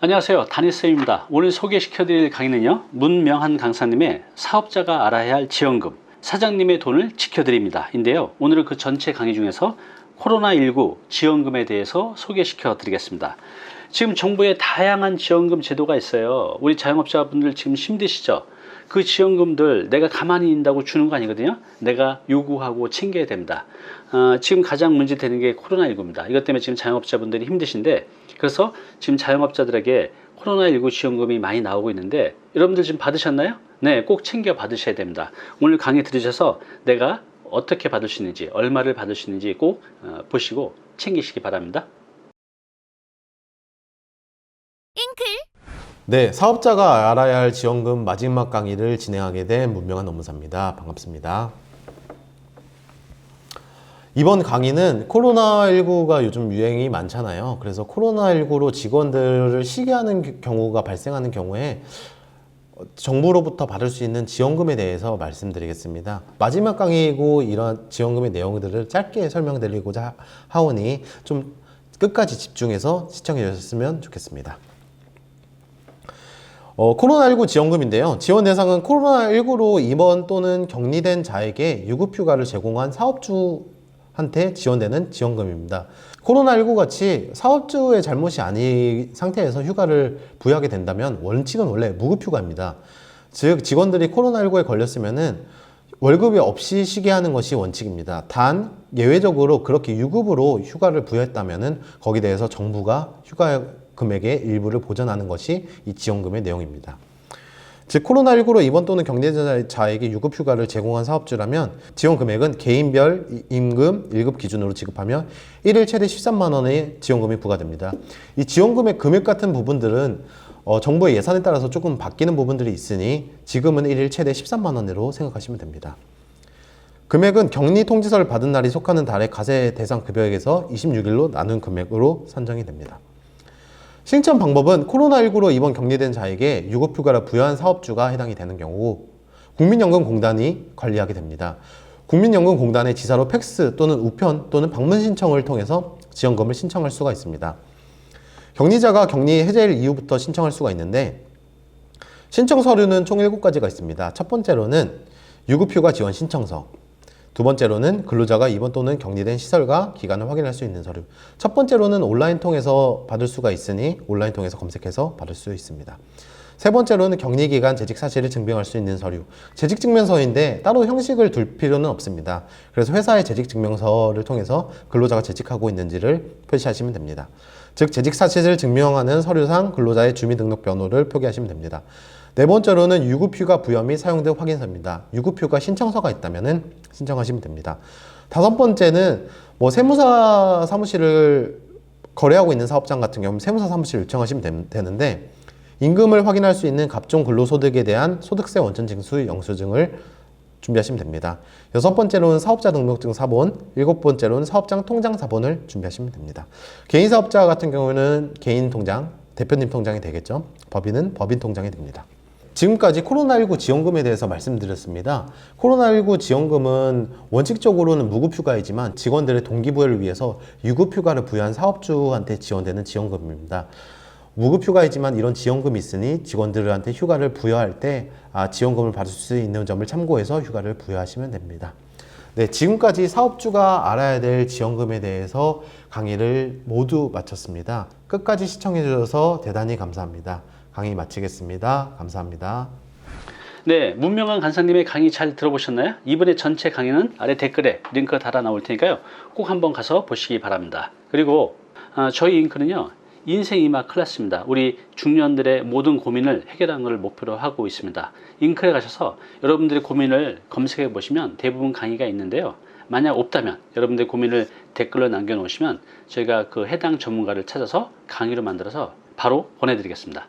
안녕하세요. 다니쌤입니다. 오늘 소개시켜 드릴 강의는요. 문명한 강사님의 사업자가 알아야 할 지원금, 사장님의 돈을 지켜드립니다. 인데요. 오늘은 그 전체 강의 중에서 코로나19 지원금에 대해서 소개시켜 드리겠습니다. 지금 정부의 다양한 지원금 제도가 있어요. 우리 자영업자분들 지금 힘드시죠? 그 지원금들 내가 가만히 있다고 주는 거 아니거든요. 내가 요구하고 챙겨야 됩니다. 어, 지금 가장 문제되는 게 코로나19입니다. 이것 때문에 지금 자영업자분들이 힘드신데 그래서 지금 자영업자들에게 코로나19 지원금이 많이 나오고 있는데 여러분들 지금 받으셨나요? 네, 꼭 챙겨 받으셔야 됩니다. 오늘 강의 들으셔서 내가 어떻게 받을 수 있는지, 얼마를 받을 수 있는지 꼭 어, 보시고 챙기시기 바랍니다. 네, 사업자가 알아야 할 지원금 마지막 강의를 진행하게 된 문명한 업무사입니다. 반갑습니다. 이번 강의는 코로나19가 요즘 유행이 많잖아요. 그래서 코로나19로 직원들을 쉬게 하는 경우가 발생하는 경우에 정부로부터 받을 수 있는 지원금에 대해서 말씀드리겠습니다. 마지막 강의이고 이런 지원금의 내용들을 짧게 설명드리고자 하오니 좀 끝까지 집중해서 시청해 주셨으면 좋겠습니다. 어, 코로나19 지원금인데요. 지원 대상은 코로나19로 입원 또는 격리된 자에게 유급휴가를 제공한 사업주한테 지원되는 지원금입니다. 코로나19 같이 사업주의 잘못이 아닌 상태에서 휴가를 부여하게 된다면 원칙은 원래 무급휴가입니다. 즉 직원들이 코로나19에 걸렸으면은 월급이 없이 쉬게 하는 것이 원칙입니다. 단 예외적으로 그렇게 유급으로 휴가를 부여했다면은 거기에 대해서 정부가 휴가 금액의 일부를 보전하는 것이 이 지원금의 내용입니다. 즉 코로나19로 입원 또는 격리자에게 유급 휴가를 제공한 사업주라면 지원 금액은 개인별 임금 1급 기준으로 지급하며 1일 최대 13만 원의 지원금이 부과됩니다. 이 지원금의 금액 같은 부분들은 어, 정부의 예산에 따라서 조금 바뀌는 부분들이 있으니 지금은 1일 최대 13만 원으로 생각하시면 됩니다. 금액은 격리 통지서를 받은 날이 속하는 달의 가세 대상 급여액에서 26일로 나눈 금액으로 산정이 됩니다. 신청 방법은 코로나19로 입원 격리된 자에게 유급휴가를 부여한 사업주가 해당이 되는 경우 국민연금공단이 관리하게 됩니다. 국민연금공단의 지사로 팩스 또는 우편 또는 방문 신청을 통해서 지원금을 신청할 수가 있습니다. 격리자가 격리 해제일 이후부터 신청할 수가 있는데 신청 서류는 총 7가지가 있습니다. 첫 번째로는 유급휴가 지원 신청서, 두 번째로는 근로자가 입원 또는 격리된 시설과 기간을 확인할 수 있는 서류. 첫 번째로는 온라인 통해서 받을 수가 있으니 온라인 통해서 검색해서 받을 수 있습니다. 세 번째로는 격리 기간 재직 사실을 증명할 수 있는 서류. 재직 증명서인데 따로 형식을 둘 필요는 없습니다. 그래서 회사의 재직 증명서를 통해서 근로자가 재직하고 있는지를 표시하시면 됩니다. 즉 재직 사실을 증명하는 서류상 근로자의 주민등록번호를 표기하시면 됩니다. 네 번째로는 유급휴가 부여 및 사용 등 확인서입니다. 유급휴가 신청서가 있다면 신청하시면 됩니다. 다섯 번째는 뭐 세무사 사무실을 거래하고 있는 사업장 같은 경우는 세무사 사무실 요청하시면 됨- 되는데 임금을 확인할 수 있는 갑종 근로소득에 대한 소득세 원천 징수 영수증을 준비하시면 됩니다. 여섯 번째로는 사업자 등록증 사본, 일곱 번째로는 사업장 통장 사본을 준비하시면 됩니다. 개인 사업자 같은 경우는 개인 통장, 대표님 통장이 되겠죠. 법인은 법인 통장이 됩니다. 지금까지 코로나19 지원금에 대해서 말씀드렸습니다. 코로나19 지원금은 원칙적으로는 무급휴가이지만 직원들의 동기부여를 위해서 유급휴가를 부여한 사업주한테 지원되는 지원금입니다. 무급휴가이지만 이런 지원금이 있으니 직원들한테 휴가를 부여할 때 아, 지원금을 받을 수 있는 점을 참고해서 휴가를 부여하시면 됩니다. 네, 지금까지 사업주가 알아야 될 지원금에 대해서 강의를 모두 마쳤습니다. 끝까지 시청해 주셔서 대단히 감사합니다. 강의 마치겠습니다. 감사합니다. 네, 문명한 간사님의 강의 잘 들어보셨나요? 이번에 전체 강의는 아래 댓글에 링크 달아 나올 테니까요. 꼭 한번 가서 보시기 바랍니다. 그리고 아, 저희 잉크는요. 인생 이마 클래스입니다. 우리 중년들의 모든 고민을 해결하는 것을 목표로 하고 있습니다. 잉크에 가셔서 여러분들의 고민을 검색해 보시면 대부분 강의가 있는데요. 만약 없다면 여러분들의 고민을 댓글로 남겨 놓으시면 저희가 그 해당 전문가를 찾아서 강의로 만들어서 바로 보내드리겠습니다.